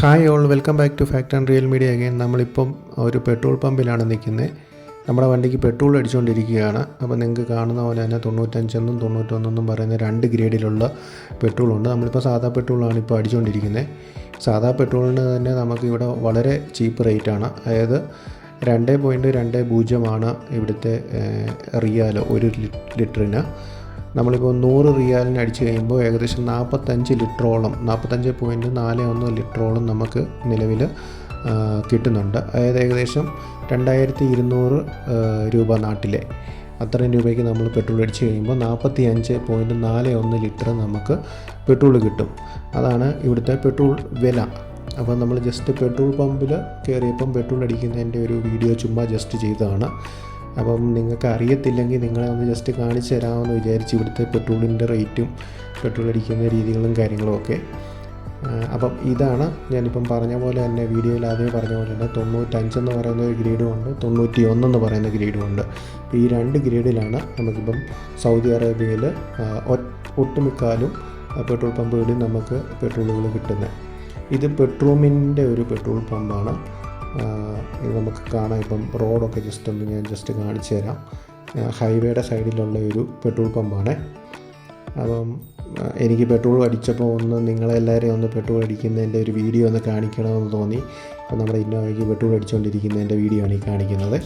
Hi all welcome back to fact and real media again നമ്മളിപ്പം ഒരു petrol പമ്പിലാണ് നിൽക്കുന്നത്. നമ്മുടെ വണ്ടിക്ക് പെട്രോൾ അടിച്ചുകൊണ്ടിരിക്കുകയാണ്. അപ്പോൾ നിങ്ങൾക്ക് കാണുന്ന പോലെ തന്നെ തൊണ്ണൂറ്റഞ്ചെന്നും തൊണ്ണൂറ്റൊന്നെന്നും പറയുന്ന രണ്ട് ഗ്രേഡിലുള്ള പെട്രോളുണ്ട്. നമ്മളിപ്പോൾ സാധാ പെട്രോളാണ് ഇപ്പോൾ അടിച്ചുകൊണ്ടിരിക്കുന്നത്. സാധാ പെട്രോളിന് തന്നെ നമുക്ക് ഇവിടെ വളരെ ചീപ്പ് റേറ്റാണ്. അതായത് രണ്ട് പോയിന്റ് രണ്ട് പൂജ്യമാണ് ഇവിടുത്തെ റിയാലോ ഒരു ലിറ്ററിന്. നമ്മളിപ്പോൾ നൂറ് റിയാലിന് അടിച്ച് കഴിയുമ്പോൾ ഏകദേശം നാൽപ്പത്തഞ്ച് ലിറ്ററോളം നാൽപ്പത്തഞ്ച് പോയിന്റ് നാല് ഒന്ന് ലിറ്ററോളം നമുക്ക് നിലവിൽ കിട്ടുന്നുണ്ട്. അതായത് ഏകദേശം രണ്ടായിരത്തി ഇരുന്നൂറ് രൂപ നാട്ടിലെ. അത്രയും രൂപയ്ക്ക് നമ്മൾ പെട്രോൾ അടിച്ച് കഴിയുമ്പോൾ നാൽപ്പത്തി അഞ്ച് പോയിന്റ് നാല് ഒന്ന് ലിറ്റർ നമുക്ക് പെട്രോൾ കിട്ടും. അതാണ് ഇവിടുത്തെ പെട്രോൾ വില. അപ്പോൾ നമ്മൾ ജസ്റ്റ് പെട്രോൾ പമ്പിൽ കയറിയപ്പം പെട്രോൾ അടിക്കുന്നതിന്റെ ഒരു വീഡിയോ ചുമ്മാ ജസ്റ്റ് ചെയ്തതാണ്. അപ്പം നിങ്ങൾക്ക് അറിയത്തില്ലെങ്കിൽ നിങ്ങളെ ഒന്ന് ജസ്റ്റ് കാണിച്ചു തരാമെന്ന് വിചാരിച്ച് ഇവിടുത്തെ പെട്രോളിന്റെ റേറ്റും പെട്രോൾ അടിക്കുന്ന രീതികളും കാര്യങ്ങളും ഒക്കെ. അപ്പം ഇതാണ് ഞാനിപ്പം പറഞ്ഞ പോലെ തന്നെ വീഡിയോയിൽ ആദ്യം പറഞ്ഞ പോലെ തന്നെ തൊണ്ണൂറ്റഞ്ചെന്ന് പറയുന്ന ഒരു ഗ്രേഡും ഉണ്ട് തൊണ്ണൂറ്റി ഒന്നെന്ന് പറയുന്ന ഗ്രേഡും ഉണ്ട്. ഈ രണ്ട് ഗ്രേഡിലാണ് നമുക്കിപ്പം സൗദി അറേബ്യയിൽ ഒട്ടുമിക്കാലും പെട്രോൾ പമ്പുകളിൽ നമുക്ക് പെട്രോളുകൾ കിട്ടുന്നത്. ഇത് പെട്രോമിന്റെ ഒരു പെട്രോൾ പമ്പാണ്. ഇത് നമുക്ക് കാണാം. ഇപ്പം റോഡൊക്കെ ജസ്റ്റ് ഒന്ന് ഞാൻ ജസ്റ്റ് കാണിച്ചു തരാം. ഹൈവേയുടെ സൈഡിലുള്ള ഒരു പെട്രോൾ പമ്പാണ്. അപ്പം എനിക്ക് പെട്രോൾ അടിച്ചപ്പോൾ ഒന്ന് നിങ്ങളെല്ലാവരെയും ഒന്ന് പെട്രോൾ അടിക്കുന്നതിന്റെ ഒരു വീഡിയോ ഒന്ന് കാണിക്കണമെന്ന് തോന്നി. അപ്പം നമ്മുടെ ഇന്നോവയ്ക്ക് പെട്രോൾ അടിച്ചുകൊണ്ടിരിക്കുന്നതിന്റെ വീഡിയോ ആണ് ഈ കാണിക്കുന്നത്.